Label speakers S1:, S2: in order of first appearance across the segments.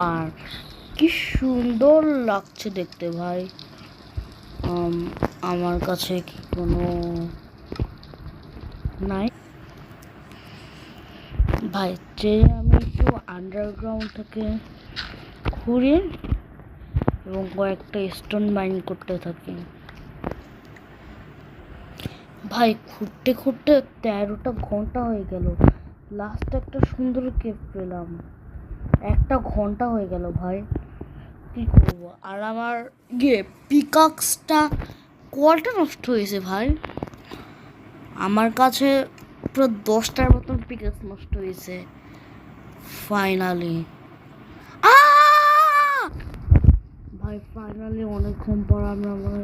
S1: আর কি সুন্দর লাগছে দেখতে ভাই। আম, আমার কাছে কি কোনো নাই। ভাই যে আমি একটু আন্ডারগ্রাউন্ড থেকে ঘুরে এবং কয়েকটা স্টোন মাইন করতে থাকি। ভাই ঘুরতে ঘুরতে তেরোটা ঘণ্টা হয়ে গেল। লাস্ট একটা সুন্দর কেপ পেলাম। একটা ঘণ্টা হয়ে গেল ভাই। কি করব? আর আমার ইয়ে পিকাক্সটা কলটা নষ্ট হয়েছে ভাই। আমার কাছে পুরো দশটার মতন পিকাক্স নষ্ট হয়েছে। ফাইনালি ভাই ফাইনালি অনেকক্ষণ পর আমি আমার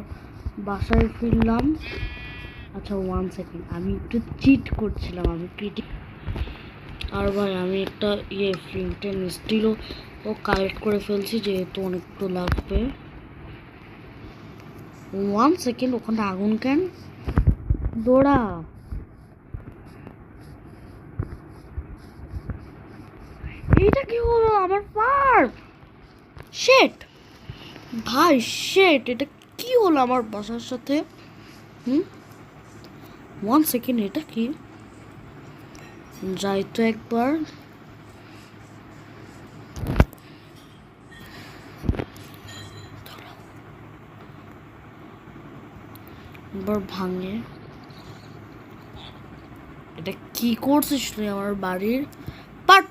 S1: বাসায় ফিরলাম। আচ্ছা ওয়ান সেকেন্ড আমি একটু চিট করছিলাম, আমি পিটি আর ভাই, আমি একটা ইয়ে ফ্লিন্টেন স্টিলও ও কালেক্ট করে ফেলছি, যেহেতু অনেকটা লাগবে। ওয়ান সেকেন্ড ওখানে আগুন কেন? দৌড়া। এইটা কি হলো? আমার পার্ক শেট ভাই শেট এটা কি হলো আমার বাসার সাথে? হুম? ওয়ান সেকেন্ড এটা কি? যাই তো একবার ভাঙে। এটা কি করছিস তুই আমার বাড়ির? পাট!